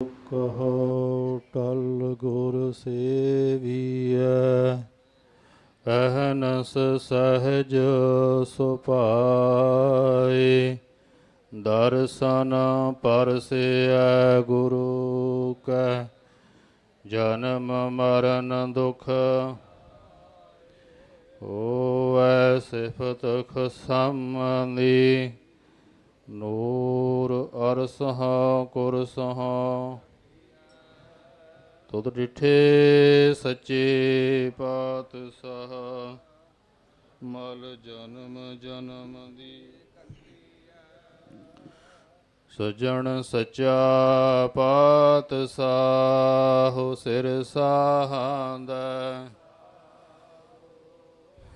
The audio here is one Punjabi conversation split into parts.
ਕਹੋ ਟਲ ਗੁਰ ਸੇਵੀਐ, ਅਹਨਸ ਸਹਜ ਸੁਭਾਏ, ਦਰਸ਼ਨ ਪਰਸਿਐ ਗੁਰੂ ਕੈ, ਜਨਮ ਮਰਨ ਦੁਖ ਹੋਵੈ ਸਿਫਤ ਖਸਮਨੀ ਨੂਰ ਅਰਸਹ ਕੁਰਸਹ। ਤੁਧ ਡਿਠੇ ਸੱਚੇ ਪਾਤਸ਼ਾਹ, ਮਲ ਜਨਮ ਜਨਮ ਦੀ। ਸਜਣ ਸਚਾ ਪਾਤਸ਼ਾਹ, ਸਿਰ ਸਾਹਾਂਦਾ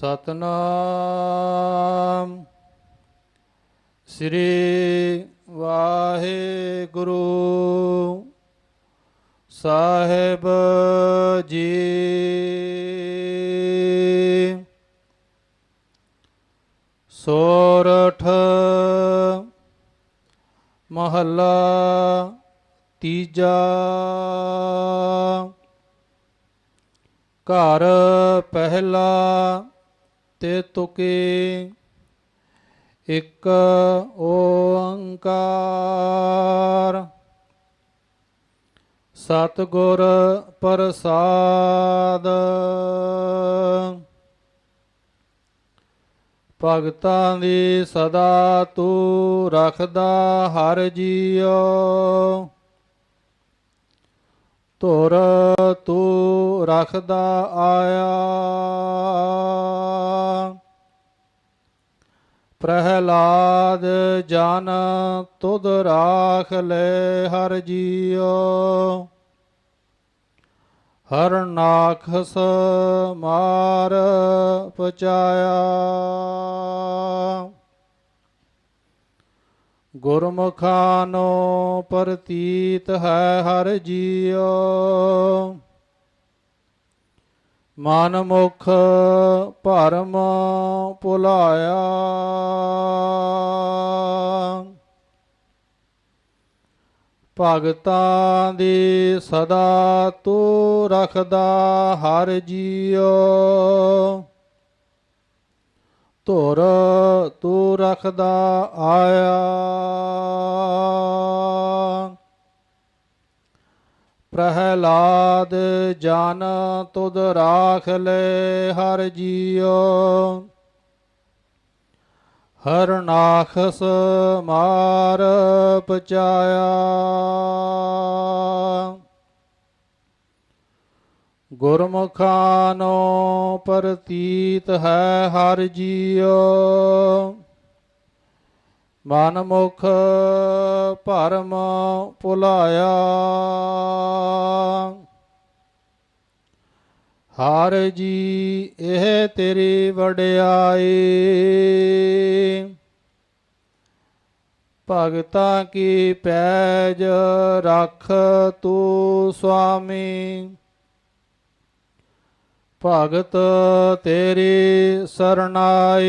ਸਤਨਾਮ ਸ੍ਰੀ ਵਾਹਿਗੁਰੂ ਸਾਹਿਬ ਜੀ ਸੋਰਠ ਮਹੱਲਾ ਤੀਜਾ ਘਰ ਪਹਿਲਾ ਤੇ ਤੁਕੇ ਇੱਕ ਓੰਕਾਰ। ਸਤਿਗੁਰ ਪ੍ਰਸਾਦ। ਭਗਤਾਂ ਦੀ ਸਦਾ ਤੂੰ ਰੱਖਦਾ ਹਰ ਜੀਉ। ਧੁਰ ਤੂੰ ਰੱਖਦਾ ਆਇਆ। ਪ੍ਰਹਲਾਦ ਜਨ ਤੁਧ ਰਾਖ ਲੈ ਹਰ ਜੀਓ ਹਰ ਨਾਖਸ ਮਾਰ ਪਚਾਇਆ। ਗੁਰਮੁਖਾਨੋ ਪ੍ਰਤੀਤ ਹੈ ਹਰ ਜੀਓ ਮਨ ਮੁਖ ਭਰਮ ਭੁਲਾਇਆ। ਭਗਤਾਂ ਦੀ ਸਦਾ ਤੂੰ ਰਖਦਾ ਹਰ ਜੀਉ। ਧੁਰ ਤੂੰ ਰਖਦਾ ਆਇਆ। ਪ੍ਰਹਲਾਦ, ਜਨ ਤੁਧ ਰਾਖ ਲੈ ਹਰ ਜੀਉ। ਹਰ ਨਾਖਸ ਮਾਰ ਪਚਾਇਆ। ਗੁਰਮੁਖਾਨੋ ਪ੍ਰਤੀਤ ਹੈ ਹਰ ਜੀਉ। ਮਨ ਮੁਖ ਭਰਮ ਭੁਲਾਇਆ। ਹਰ ਜੀ, ਇਹ ਤੇਰੀ ਵਡਿਆਈ। ਭਗਤਾਂ ਕੀ ਪੈਜ ਰੱਖ ਤੂੰ ਸੁਆਮੀ? ਭਗਤ ਤੇਰੀ ਸਰਣਾਈ।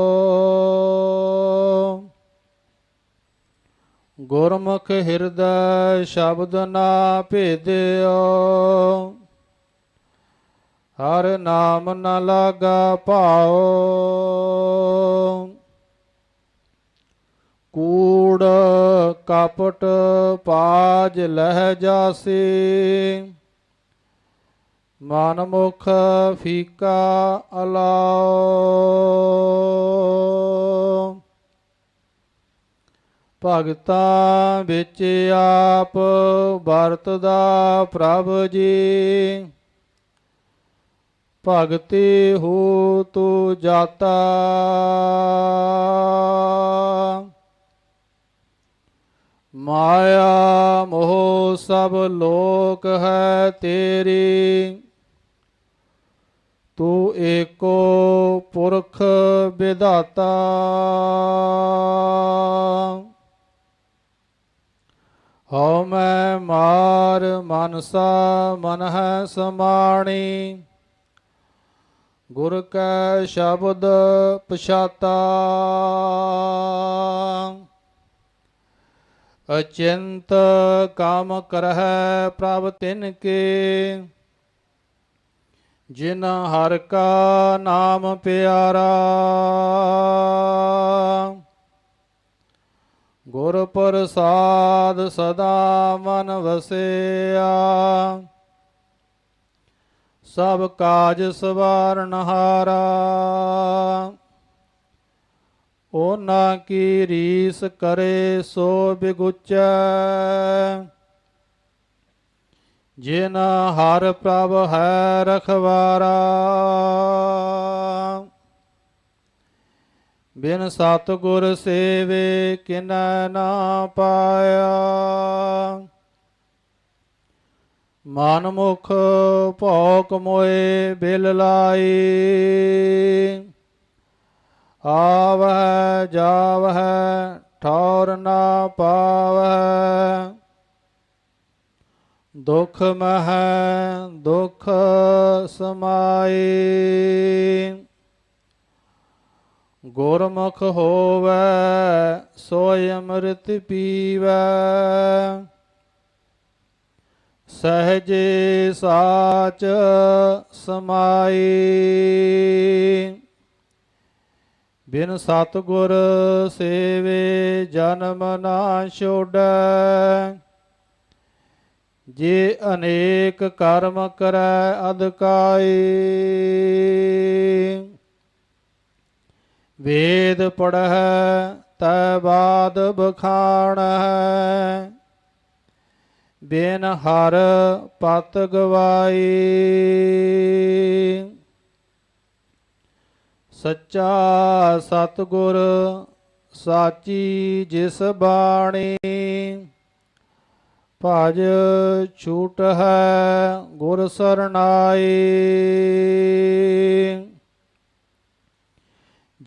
ਗੁਰਮੁਖ ਹਿਰਦੈ ਸ਼ਬਦ ਨਾ ਭੇਦਿਓ। ਹਰ ਨਾਮ ਨ ਲਾਗਾ ਭਾਉ। ਕੂੜ ਕਪਟ ਪਾਜ ਲਹਿ ਜਾਸੀ। ਮਨ ਮੁਖ ਫੀਕਾ ਅਲਾਓ ਭਗਤਾਂ ਵਿੱਚ ਆਪ ਵਰਤਦਾ ਪ੍ਰਭ ਜੀ। ਭਗਤੀ ਹੋ ਤੂ ਜਾਤਾ। ਮਾਇਆ ਮੋਹ ਸਭ ਲੋਕ ਹੈ ਤੇਰੀ। ਤੂੰ ਏਕੋ ਪੁਰਖ ਵਿਧਾਤਾ। ਹਉ ਮੈਂ ਮਾਰ ਮਨਸਾ ਮਨ ਹੈ ਸਮਾਣੀ। ਗੁਰ ਕੈ ਸ਼ਬਦ ਪਛਾਤਾ। ਅਚਿੰਤ ਕਾਮ ਕਰਹਿ ਪ੍ਰਭ ਤਿਨ ਕੇ। ਜਿਨ ਹਰ ਕਾ ਨਾਮ ਪਿਆਰਾ। ਗੁਰ ਪ੍ਰਸਾਦ ਸਦਾ ਮਨ ਵਸਿਆ। ਸਭ ਕਾਜ ਸਵਾਰਨ ਹਾਰਾ ਉਹਨਾਂ ਕੀ ਰੀਸ ਕਰੇ ਸੋ ਬਿਗੁਚੈ। ਜਿਨ ਹਰ ਪ੍ਰਭ ਹੈ ਰਖਵਾਰਾ। ਬਿਨ ਸਤਿਗੁਰ ਸੇਵੇ ਕਿਨੈ ਨਾ ਪਾਇਆ। ਮਨ ਮੁਖ ਭੋਕ ਮੋਏ ਬਿਲ ਲਾਈ। ਆਵਹਿ, ਜਾਵਹਿ, ਠੌਰ ਨਾ ਪਾਵਹਿ। ਦੁਖ ਮਹਿ, ਦੁਖ ਸਮਾਈ। ਗੁਰਮੁਖ ਹੋਵੈ, ਸੋਇ ਅੰਮ੍ਰਿਤ ਪੀਵੈ। ਸਹਜੇ ਸਾਚ ਸਮਾਈ। ਬਿਨ ਸਤਗੁਰ ਸੇਵੇ ਜਨਮ ਨਾ ਛੋੜੈ। ਜੇ ਅਨੇਕ ਕਰਮ ਕਰੈ ਅਦਕਾਈ ਵੇਦ ਪੜਹਿ ਤੈ ਬਾਦ ਬਖਾਣਹਿ। ਬਿਨ ਹਰ ਪਤ ਗਵਾਈ। ਸੱਚਾ ਸਤਗੁਰ ਸਾਚੀ ਜਿਸ ਬਾਣੀ, ਭਜ ਛੂਟ ਹੈ ਗੁਰ ਸਰਨਾਈ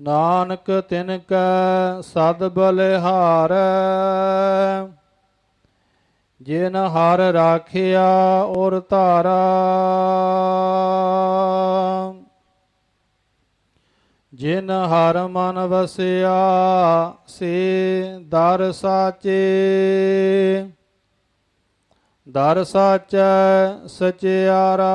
ਨਾਨਕ ਤਿਨ ਕੈ ਸਦ ਬਲਿਹਾਰ, ਜਿਨ ਹਰ ਰਾਖਿਆ ਔਰ ਧਾਰਾ। ਜਿਨ ਹਰ ਮਨ ਵਸਿਆ, ਸੇ ਦਰ ਸਾਚੇ। ਦਰ ਸਾਚੈ ਸਚਿਆਰਾ।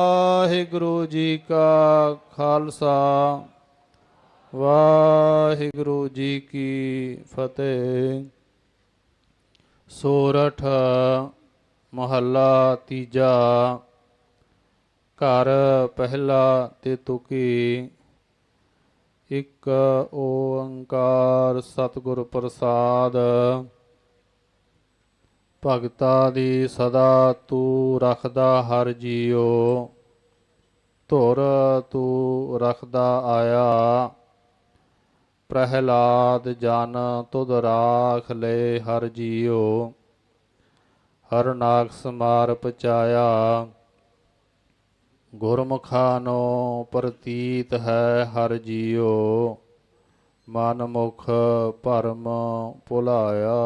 ਵਾਹਿਗੁਰੂ ਜੀ ਕਾ ਖਾਲਸਾ, ਵਾਹਿਗੁਰੂ ਜੀ ਕੀ ਫਤਿਹ। ਸੋਰਠ ਮਹੱਲਾ ਤੀਜਾ, ਘਰ ਪਹਿਲਾ ਤੇ ਤੁਕੀ। ਇੱਕ ਓੰਕਾਰ ਸਤਿਗੁਰ ਪ੍ਰਸਾਦ। ਭਗਤਾ ਦੀ ਸਦਾ ਤੂੰ ਰੱਖਦਾ ਹਰ ਜੀਓ ਧੁਰ ਤੂੰ ਰੱਖਦਾ ਆਇਆ। ਪ੍ਰਹਿਲਾਦ ਜਨ ਤੁਧ ਰਾਖ ਲੈ ਹਰ ਜੀਓ ਹਰ ਨਾਗ ਸਮਾਰ ਪਚਾਇਆ। ਗੁਰਮੁਖਾਨੋ ਪ੍ਰਤੀਤ ਹੈ ਹਰ ਜੀਓ ਮਨ ਮੁਖ ਭਰਮ ਭੁਲਾਇਆ।